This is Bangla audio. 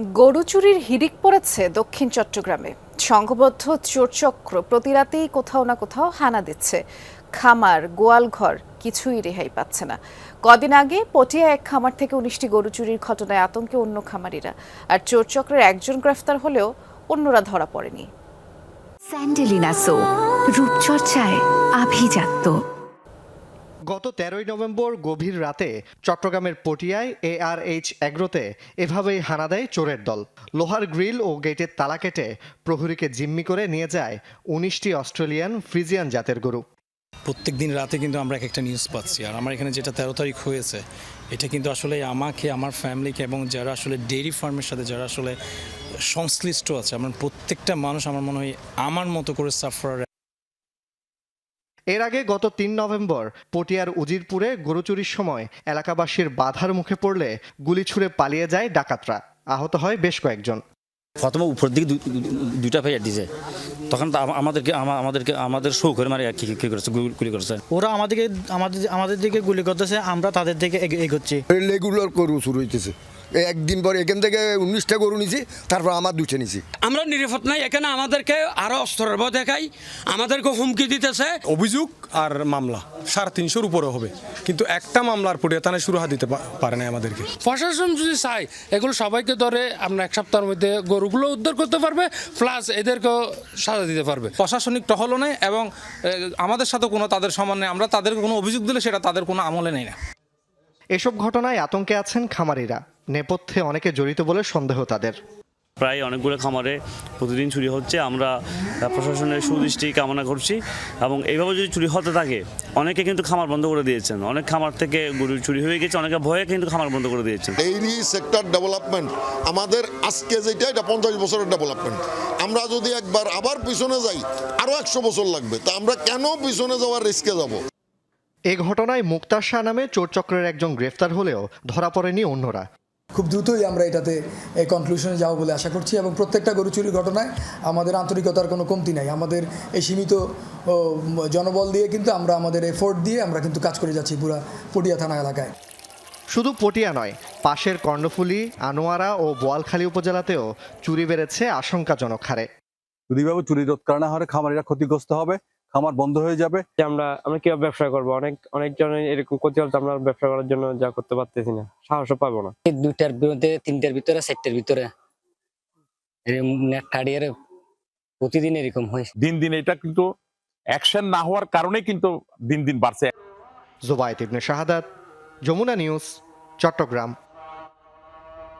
গরু চুরির হিড়িক পড়েছে দক্ষিণ চট্টগ্রামে। সংঘবদ্ধ চোরচক্র প্রতি রাতেই কোথাও না কোথাও হানা দিচ্ছে। খামার, গোয়ালঘর কিছুই রেহাই পাচ্ছে না। কদিন আগে পটিয়া এক খামার থেকে উনিশটি গরু চুরির ঘটনায় আতঙ্কে অন্য খামারিরা। আর চোরচক্রের একজন গ্রেফতার হলেও অন্যরা ধরা পড়েনি। স্যান্ডেলিনা সো, রূপচর্চায় আভিজাত্য। গত তেরোই নভেম্বর গভীর রাতে চট্টগ্রামের পটিয়ায় এআরএইচ অ্যাগ্রোতে এভাবেই হানা দেয় চোরের দল। লোহার গ্রিল ও গেটের তালা কেটে প্রহরীকে জিম্মি করে নিয়ে যায় উনিশটি অস্ট্রেলিয়ান ফ্রিজিয়ান জাতের গরু। প্রত্যেক দিন রাতে কিন্তু আমরা এক একটা নিউজ পাচ্ছি। আর আমার এখানে যেটা তেরো তারিখ হয়েছে, এটা কিন্তু আসলে আমাকে, আমার ফ্যামিলিকে এবং যারা আসলে ডেইরি ফার্মের সাথে যারা আসলে সংশ্লিষ্ট আছে, আমার প্রত্যেকটা মানুষ আমার মনে হয় আমার মতো করে সাফার এর আগে গত তিন নভেম্বর পটিয়ার উজিরপুরে গরু চুরির সময় এলাকাবাসীর বাধার মুখে পড়লে গুলি ছুড়ে পালিয়ে যায় ডাকাতরা। আহত হয় বেশ কয়েকজন। প্রথমে উপর দিকে দুইটা ফাইয়ার দিছে। তখন তো আমাদেরকে আমাদেরকে আমাদের শো করে মারে কি কি করেছে গুলি- গুলি করেছে। ওরা আমাদেরকে আমাদের আমাদের দিকে গুলি করতেছে আমরা তাদের দিকে এগ- এগোচ্ছি। রেগুলার গরু শুরু হইতেছে। একদিন পর এখান থেকে উনিশটা গরু নিছি তারপর আমার দুটো নিছি। আমরা নিরাপদ নাই এখানে আমাদেরকে আরও অস্ত্রের ভয় দেখাই আমাদেরকে হুমকি দিতেছে। অভিযোগ আর মামলা সাড়ে তিনশোর উপরে হবে। কিন্তু একটা মামলার পরে থানায় সুরাহা দিতে পারে না আমাদেরকে। প্রশাসন যদি চায় এগুলো সবাইকে ধরে আমরা এক সপ্তাহের মধ্যে গরুগুলো উদ্ধার করতে পারবে প্লাস এদেরকেও সাজা দিতে পারবে। প্রশাসনিক টহলও নেই এবং আমাদের সাথে কোনো তাদের সমান নেই। আমরা তাদেরকে কোনো অভিযোগ দিলে সেটা তাদের কোনো আমলে নেই না। এসব ঘটনায় আতঙ্কে আছেন খামারিরা। নেপথ্যে অনেকে জড়িত বলে সন্দেহ তাদের। প্রায় অনেকগুলো খামারে প্রতিদিন চুরি হচ্ছে। আমরা প্রশাসনের সুদৃষ্টি কামনা করছি এবং এইভাবে যদি চুরি হতে থাকে অনেকে কিন্তু খামার বন্ধ করে দিয়েছেন। অনেক খামার থেকে গরু চুরি হয়ে গেছে অনেকে ভয়ে কিন্তু খামার বন্ধ করে দিয়েছেন। ডেইরি সেক্টর ডেভেলপমেন্ট আমাদের আজকে যেটা এটা পঞ্চাশ বছরের ডেভেলপমেন্ট। আমরা যদি একবার আবার পিছনে যাই আরও একশো বছর লাগবে। তা আমরা কেন পিছনে যাওয়ার রিস্কে যাব? এ ঘটনায় মুক্তার শাহ নামে চোরচক্রের একজন গ্রেফতার হলেও ধরা পড়েনি অন্যরা। খুব দ্রুতই আমরা এটাতে এই কনক্লুশনে যাব বলে আশা করছি এবং প্রত্যেকটা গরু চুরির ঘটনায় আমাদের আন্তরিকতার কোনো কমতি নাই। আমাদের এই সীমিত ও, জনবল দিয়ে কিন্তু আমরা আমাদের এফোর্ট দিয়ে আমরা কিন্তু কাজ করে যাচ্ছি পুরা পটিয়া থানা এলাকায়। শুধু পটিয়া নয় পাশের কর্ণফুলী আনোয়ারা ও বোয়ালখালী উপজেলাতেও চুরি বেড়েছে আশঙ্কাজনক হারে। যদি এভাবে চুরি রোধ করা না হলে খামারিরা ক্ষতিগ্রস্ত হবে। খামার বন্ধ হয়ে যাবে। আমরা আমরা কীভাবে ব্যবসা করব? অনেক অনেকজন এরকম করতে হলে আমরা ব্যবসা করার জন্য যা করতে পারতেছি না। সাহসও পাবো না। দুইটার বিরুদ্ধে তিনটার ভিতরে চারটার ভিতরে। নেট কাটিয়ে প্রতিদিন এরকম হয়। দিন দিন এটা কিন্তু অ্যাকশন না হওয়ার কারণে কিন্তু দিন দিন বাড়ছে। জোবায়েত ইবনে শাহাদাত যমুনা নিউজ চট্টগ্রাম।